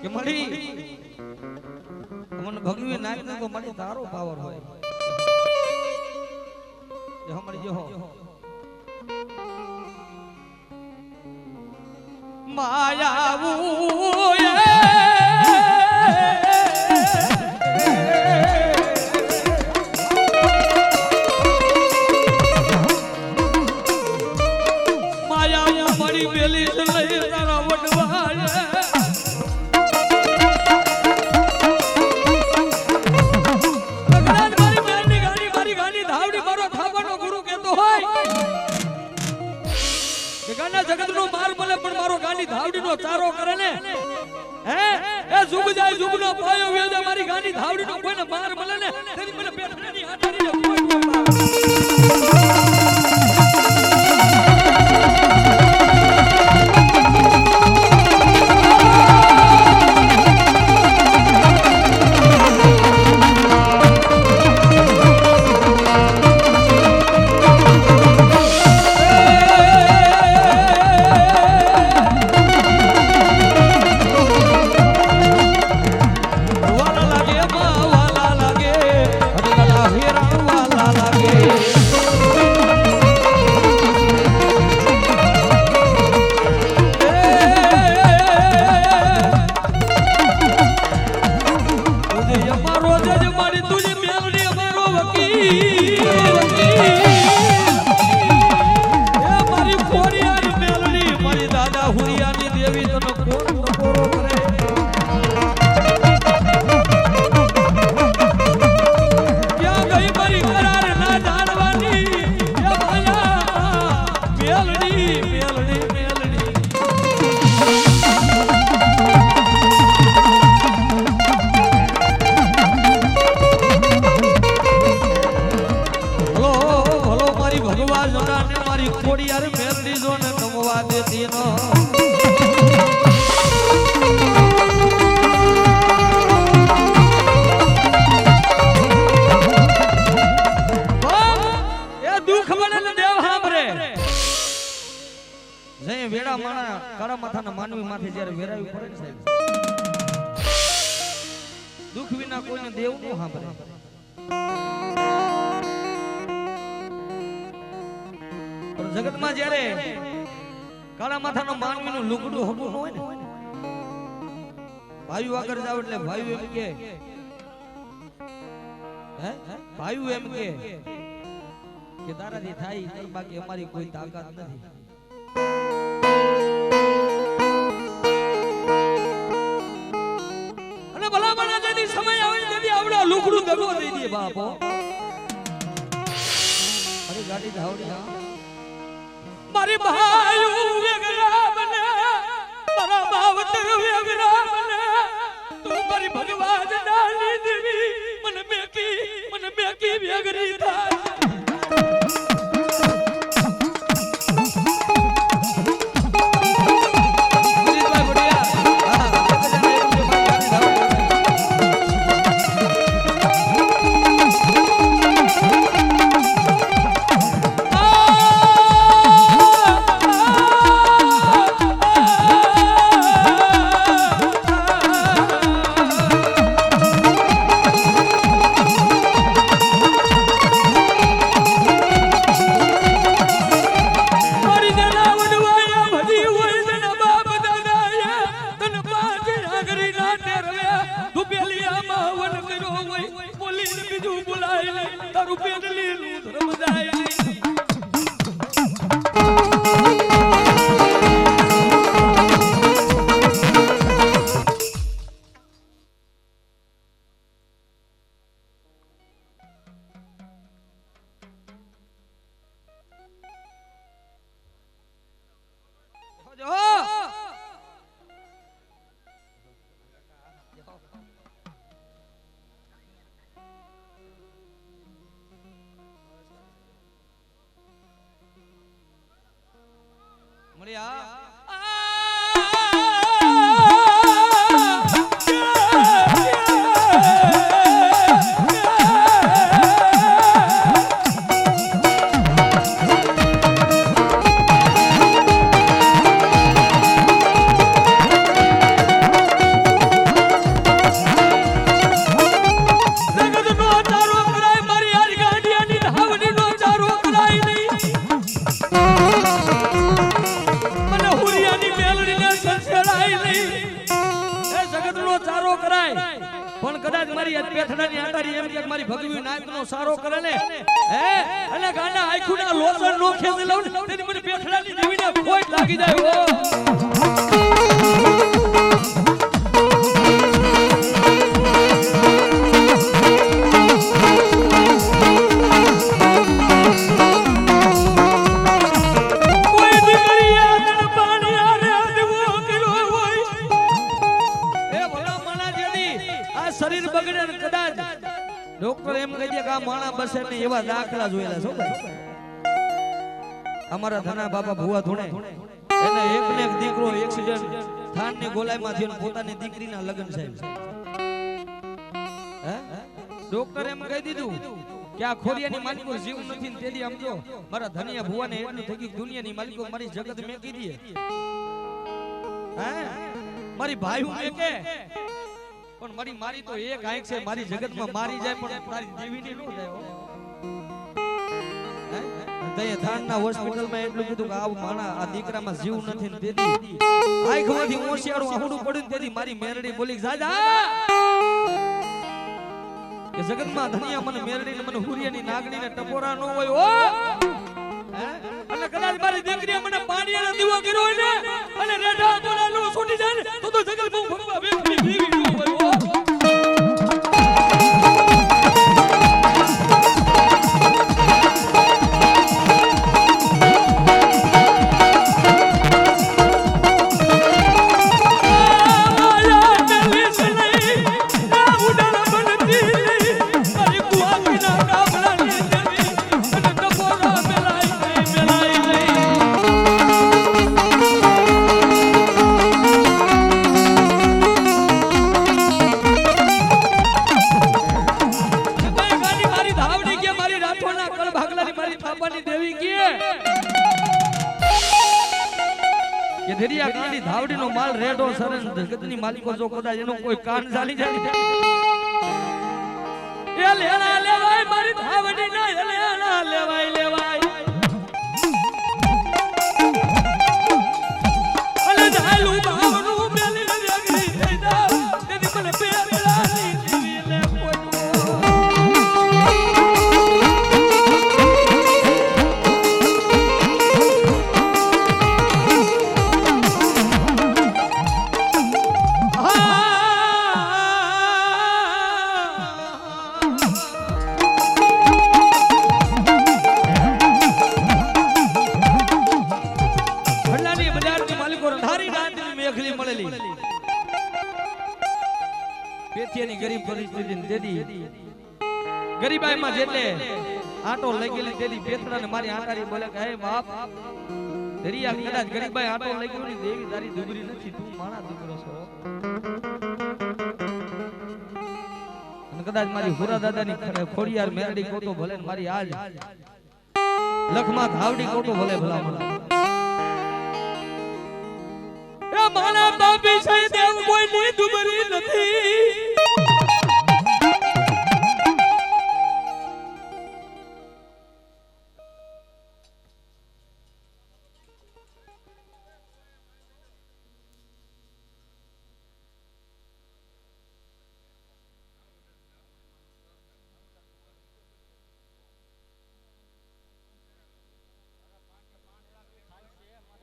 કે મળી. મને ભગવી નાખ તો મળી તારો પાવર હોય. એ હમણી જો. માયા માયા પડી પેલી તારા વડવાય કે નો માર મળે પણ મારો ગાંડી ધાવડીનો ચારો કરે ને? હે? એ જુગ જાય જુગનો પાયો વેદે, મારી ગાંડી ધાવડીનો કોઈને માર મળે ને? તેની મને પેટની મારી મેરડી જો ને. નમવા દેતી નો વેડા જ્યારે વેરાવી પડે ને વિના કોઈને દેવનું સાંભળે જગતમાં જ્યારે કાળા માથાનો માનવીનું લુગડું હગું હોય ને, ભાઈઓ આગળ જાવ એટલે ભાઈ એમ કે, હે? ભાઈઓ એમ કે તારાથી થાય બાકી અમારી કોઈ તાકાત નથી. અને ભલા જેથી સમય આવે તેથી આવડા લુગડું દગો દઈ દે બાપો. અરે ગાડી ધાવડી, હા? મારી ભાઈ વેગરા બને મારા બાવતર વેગરા બને તું મારી ભગવાન ડાલી દેવી, મને બેકી મને બેકી વેગરી પેઠડાની આંટાડી એમ કે મારી ભગવી નાયકનો સારો કરે ને? હે? અને ગાંડા આખુના લોસણ નો ખેંચી લઉં ને? તેની મને પેઠડાની દેવીને ખોટ લાગી જાય. હો ડોક્ટર એમ કહી દે કે આ માણા બસે ને એવા દાખલા જોયેલા છો અમારા ધના બાપા ભુવા ધૂણે. એને એક ને એક દીકરો એક્સિડન્ટ થાનની ગોલાઈમાં થયો પોતાની દીકરીના લગ્ન સાહેબ હે? ડોક્ટર એમ કહી દીધું કે આ ખોડિયાની માલિકો જીવ નથી ને સમજો મારા ધનિયા ભુવાને એટલું થઈ ગયું કે દુનિયાની માલિકો મારી જગત મેકી દે. હે? મારી ભાઈ હું મેકે પણ મારી મારી તો એક આંખ છે, મારી જગતમાં મારી જાય, પણ તારી દેવીની નો જાય. હે? થાનના હોસ્પિટલમાં એટલું કીધું ને મને મેરડી મને નાગણી ને ટપોરા નો હોય ઓ અને કદાચ મારી મને પાણીનો દીવો કર્યો હોય ને, અને કે ધરિયા કાંડી ધાવડી નો માલ રેડો સરસ જગતની માલિકો જો કદાચ એનો કોઈ કાન ચાલી જાય એ લેણા લેવાય, મારી ધાવડી ના લેણા લેવાય લેવાય અલે ઝાલું બાવનું ગરીબાઈમાં જેટલે આટો લઈ ગયેલી તેદી પેથડાને મારી આંટારી બોલે કે હે બાપ દરિયા કદાચ ગરીબાઈ આટો લઈ ગયો ને દેવી તારી દુબરી નથી તું માણા દીકરો છો. અને કદાચ મારી હુરા દાદા ની ખોડિયાર મેરડી કોતો ભલે ને મારી આજ. લખમાં ધાવડી કોટો ભલે ભલા ભલા એ માણા બાપી છે દેવ કોઈની દુબરી નથી.